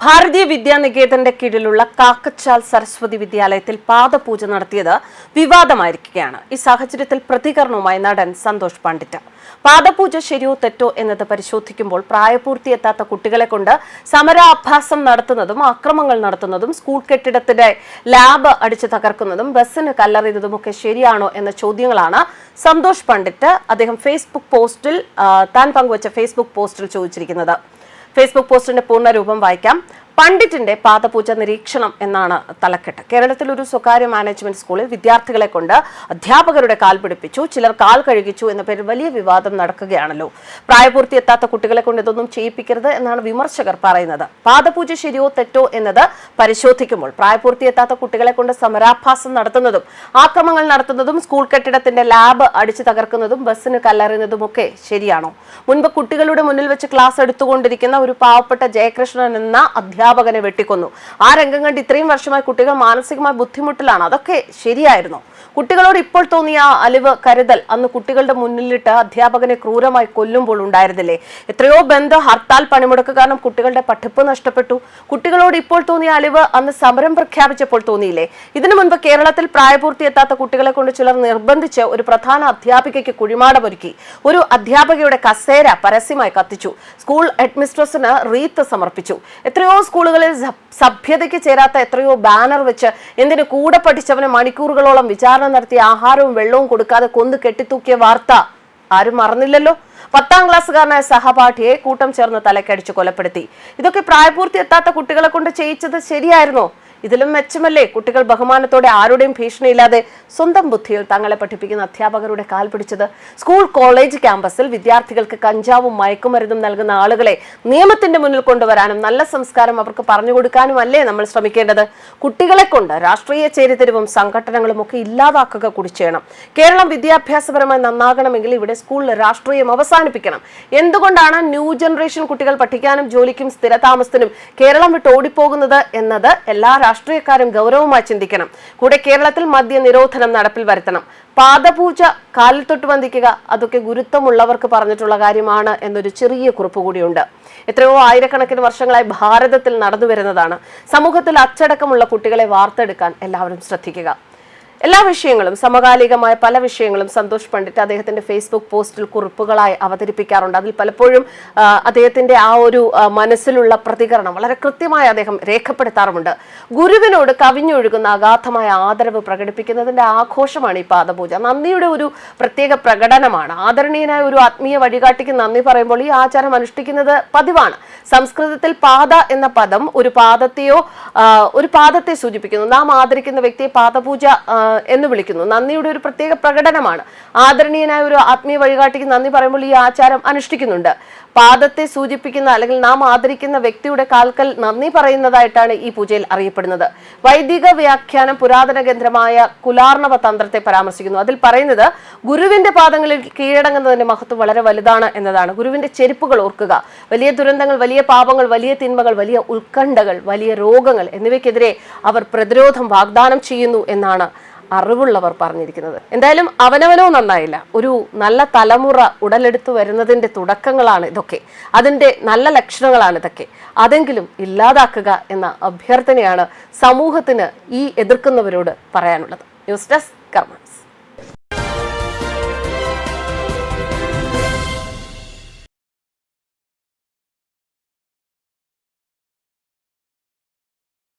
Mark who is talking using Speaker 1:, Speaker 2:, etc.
Speaker 1: ഭാരതീയ വിദ്യാനികേതന്റെ കീഴിലുള്ള കാക്കച്ചാൽ സരസ്വതി വിദ്യാലയത്തിൽ പാദപൂജ നടത്തിയത് വിവാദമായിരിക്കുകയാണ്. ഈ സാഹചര്യത്തിൽ പ്രതികരണവുമായി നടൻ സന്തോഷ് പണ്ഡിറ്റ്. പാദപൂജ ശരിയോ തെറ്റോ എന്നത് പരിശോധിക്കുമ്പോൾ പ്രായപൂർത്തിയെത്താത്ത കുട്ടികളെ കൊണ്ട് സമരാഭ്യാസം നടത്തുന്നതും അക്രമങ്ങൾ നടത്തുന്നതും സ്കൂൾ കെട്ടിടത്തിന്റെ ലാബ് അടിച്ചു തകർക്കുന്നതും ബസ്സിന് കല്ലെറിയുന്നതും ഒക്കെ ശരിയാണോ എന്ന ചോദ്യങ്ങളാണ് സന്തോഷ് പണ്ഡിറ്റ് അദ്ദേഹം ഫേസ്ബുക്ക് പോസ്റ്റിൽ താൻ പങ്കുവച്ച ഫേസ്ബുക്ക് പോസ്റ്റിൽ ചോദിച്ചിരിക്കുന്നത്. ഫേസ്ബുക്ക് പോസ്റ്റിന്റെ പൂർണരൂപം വായിക്കാം. പണ്ഡിറ്റിന്റെ പാദപൂജ നിരീക്ഷണം എന്നാണ് തലക്കെട്ട്. കേരളത്തിൽ ഒരു സ്വകാര്യ മാനേജ്മെന്റ് സ്കൂളിൽ വിദ്യാർത്ഥികളെ കൊണ്ട് അധ്യാപകരുടെ കാൽ പിടിപ്പിച്ചു ചിലർ കാൽ കഴുകിച്ചു എന്ന പേരിൽ വലിയ വിവാദം നടക്കുകയാണല്ലോ. പ്രായപൂർത്തി എത്താത്ത കുട്ടികളെ കൊണ്ട് ഇതൊന്നും ചെയ്യിപ്പിക്കരുത് എന്നാണ് വിമർശകർ പറയുന്നത്. പാദപൂജ ശരിയോ തെറ്റോ എന്നത് പരിശോധിക്കുമ്പോൾ പ്രായപൂർത്തി എത്താത്ത കുട്ടികളെ കൊണ്ട് സമരാഭ്യാസം നടത്തുന്നതും ആക്രമങ്ങൾ നടത്തുന്നതും സ്കൂൾ കെട്ടിടത്തിന്റെ ലാബ് അടിച്ചു തകർക്കുന്നതും ബസ്സിന് കല്ലെറിയുന്നതും ഒക്കെ ശരിയാണോ? മുൻപ് കുട്ടികളുടെ മുന്നിൽ വെച്ച് ക്ലാസ് എടുത്തുകൊണ്ടിരിക്കുന്ന ഒരു പാവപ്പെട്ട ജയകൃഷ്ണൻ എന്ന അധ്യാപകനെ വെട്ടിക്കൊന്നു. ആ രംഗം കണ്ട് ഇത്രയും വർഷമായി കുട്ടികൾ മാനസികമായി ബുദ്ധിമുട്ടിലാണ്. അതൊക്കെ ശരിയായിരുന്നു? കുട്ടികളോട് ഇപ്പോൾ തോന്നിയ അലിവ് കരുതൽ അന്ന് കുട്ടികളുടെ മുന്നിലിട്ട് അധ്യാപകനെ ക്രൂരമായി കൊല്ലുമ്പോൾ ഉണ്ടായിരുന്നില്ലേ? എത്രയോ ബന്ധ ഹർത്താൽ പണിമുടക്ക് കാരണം കുട്ടികളുടെ പഠിപ്പ് നഷ്ടപ്പെട്ടു. കുട്ടികളോട് ഇപ്പോൾ തോന്നിയ അലിവ് അന്ന് സമരം പ്രഖ്യാപിച്ചപ്പോൾ തോന്നിയില്ലേ? ഇതിനു മുൻപ് കേരളത്തിൽ പ്രായപൂർത്തി എത്താത്ത കുട്ടികളെ കൊണ്ട് ചിലർ നിർബന്ധിച്ച് ഒരു പ്രധാന അധ്യാപികയ്ക്ക് കുഴിമാടമൊരുക്കി ഒരു അധ്യാപകയുടെ കസേര പരസ്യമായി കത്തിച്ചു. സ്കൂൾ ഹെഡ്മിസ്ട്രസിന് റീത്ത് സമർപ്പിച്ചു. എത്രയോ സ്കൂളുകളിൽ സഭ്യതയ്ക്ക് ചേരാത്ത എത്രയോ ബാനർ വെച്ച് എന്തിന് കൂടെ പഠിച്ചവന് മണിക്കൂറുകളോളം വിചാരണ നടത്തി ആഹാരവും വെള്ളവും കൊടുക്കാതെ കൊന്നു കെട്ടിത്തൂക്കിയ വാർത്ത ആരും മറന്നില്ലല്ലോ. പത്താം ക്ലാസ്സുകാരനായ സഹപാഠിയെ കൂട്ടം ചേർന്ന് തലക്കടിച്ച് കൊലപ്പെടുത്തി. ഇതൊക്കെ പ്രായപൂർത്തി എത്താത്ത കുട്ടികളെ കൊണ്ട് ചെയ്യിച്ചത് ശരിയായിരുന്നോ? ഇതിലും മെച്ചമല്ലേ? കുട്ടികൾ ബഹുമാനത്തോടെ ആരുടെയും ഭീഷണിയില്ലാതെ സ്വന്തം ബുദ്ധിയിൽ തങ്ങളെ പഠിപ്പിക്കുന്ന അധ്യാപകരുടെ കാൽ പിടിച്ചത്. സ്കൂൾ കോളേജ് ക്യാമ്പസിൽ വിദ്യാർത്ഥികൾക്ക് കഞ്ചാവും മയക്കുമരുന്നും നൽകുന്ന ആളുകളെ നിയമത്തിന്റെ മുന്നിൽ കൊണ്ടുവരാനും നല്ല സംസ്കാരം അവർക്ക് പറഞ്ഞു കൊടുക്കാനും അല്ലേ നമ്മൾ ശ്രമിക്കേണ്ടത്? കുട്ടികളെ കൊണ്ട് രാഷ്ട്രീയ ചേരിതിരിവും സംഘടനകളും ഒക്കെ ഇല്ലാതാക്കുക കൂടി ചെയ്യണം. കേരളം വിദ്യാഭ്യാസപരമായി നന്നാകണമെങ്കിൽ ഇവിടെ സ്കൂളിൽ രാഷ്ട്രീയം അവസാനിപ്പിക്കണം. എന്തുകൊണ്ടാണ് ന്യൂ ജനറേഷൻ കുട്ടികൾ പഠിക്കാനും ജോലിക്കും സ്ഥിരതാമസത്തിനും കേരളം വിട്ട് ഓടിപ്പോകുന്നത് എന്നത് എല്ലാ രാഷ്ട്രീയക്കാരും ഗൗരവമായി ചിന്തിക്കണം. കൂടെ കേരളത്തിൽ മദ്യ നിരോധനം നടപ്പിൽ വരുത്തണം. പാദപൂജ കാലിൽ തൊട്ട് വന്ദിക്കുക അതൊക്കെ ഗുരുത്വമുള്ളവർക്ക് പറഞ്ഞിട്ടുള്ള കാര്യമാണ് എന്നൊരു ചെറിയ കുറിപ്പ് കൂടിയുണ്ട്. എത്രയോ ആയിരക്കണക്കിന് വർഷങ്ങളായി ഭാരതത്തിൽ നടന്നു വരുന്നതാണ് സമൂഹത്തിൽ അച്ചടക്കമുള്ള കുട്ടികളെ വാർത്തെടുക്കാൻ എല്ലാവരും ശ്രദ്ധിക്കുക. എല്ലാ വിഷയങ്ങളും സമകാലികമായ പല വിഷയങ്ങളും സന്തോഷ് പണ്ഡിറ്റ് അദ്ദേഹത്തിന്റെ ഫേസ്ബുക്ക് പോസ്റ്റിൽ കുറിപ്പുകളായി അവതരിപ്പിക്കാറുണ്ട്. അതിൽ പലപ്പോഴും അദ്ദേഹത്തിന്റെ ആ ഒരു മനസ്സിലുള്ള പ്രതികരണം വളരെ കൃത്യമായി അദ്ദേഹം രേഖപ്പെടുത്താറുമുണ്ട്. ഗുരുവിനോട് കവിഞ്ഞൊഴുകുന്ന അഗാധമായ ആദരവ് പ്രകടിപ്പിക്കുന്നതിന്റെ ആഘോഷമാണ് ഈ പാദപൂജ. നന്ദിയുടെ ഒരു പ്രത്യേക പ്രകടനമാണ്. ആദരണീയനായ ഒരു ആത്മീയ വഴികാട്ടിക്ക് നന്ദി പറയുമ്പോൾ ഈ ആചാരം അനുഷ്ഠിക്കുന്നത് പതിവാണ്. സംസ്കൃതത്തിൽ പാത എന്ന പദം ഒരു പാദത്തെയോ ഒരു പാദത്തെ സൂചിപ്പിക്കുന്നു. നാം ആദരിക്കുന്ന വ്യക്തിയെ പാദപൂജ എന്ന് വിളിക്കുന്നു. നന്ദിയുടെ ഒരു പ്രത്യേക പ്രകടനമാണ്. ആദരണീയനായ ഒരു ആത്മീയ വഴികാട്ടിക്ക് നന്ദി പറയുമ്പോൾ ഈ ആചാരം അനുഷ്ഠിക്കുന്നുണ്ട്. പാദത്തെ സൂചിപ്പിക്കുന്ന അല്ലെങ്കിൽ നാം ആദരിക്കുന്ന വ്യക്തിയുടെ കാൽക്കൽ നന്ദി പറയുന്നതായിട്ടാണ് ഈ പൂജയിൽ അറിയപ്പെടുന്നത്. വൈദിക വ്യാഖ്യാനം പുരാതന കേന്ദ്രമായ കുലാർണവ തന്ത്രത്തെ പരാമർശിക്കുന്നു. അതിൽ പറയുന്നത് ഗുരുവിന്റെ പാദങ്ങളിൽ കീഴടങ്ങുന്നതിന്റെ മഹത്വം വളരെ വലുതാണ് എന്നതാണ്. ഗുരുവിന്റെ ചെരുപ്പുകൾ ഓർക്കുക. വലിയ ദുരന്തങ്ങൾ വലിയ പാപങ്ങൾ വലിയ തിന്മകൾ വലിയ ഉത്കണ്ഠകൾ വലിയ രോഗങ്ങൾ എന്നിവയ്ക്കെതിരെ അവർ പ്രതിരോധം വാഗ്ദാനം ചെയ്യുന്നു എന്നാണ് അറിവുള്ളവർ പറഞ്ഞിരിക്കുന്നത്. എന്തായാലും അവനവനോ നന്നായില്ല. ഒരു നല്ല തലമുറ ഉടലെടുത്തു വരുന്നതിന്റെ തുടക്കങ്ങളാണ് ഇതൊക്കെ. അതിന്റെ നല്ല ലക്ഷണങ്ങളാണ് ഇതൊക്കെ. അതെങ്കിലും ഇല്ലാതാക്കുക എന്ന അഭ്യർത്ഥനയാണ് സമൂഹത്തിന് ഈ എതിർക്കുന്നവരോട് പറയാനുള്ളത്. News desk കർമ്മസ്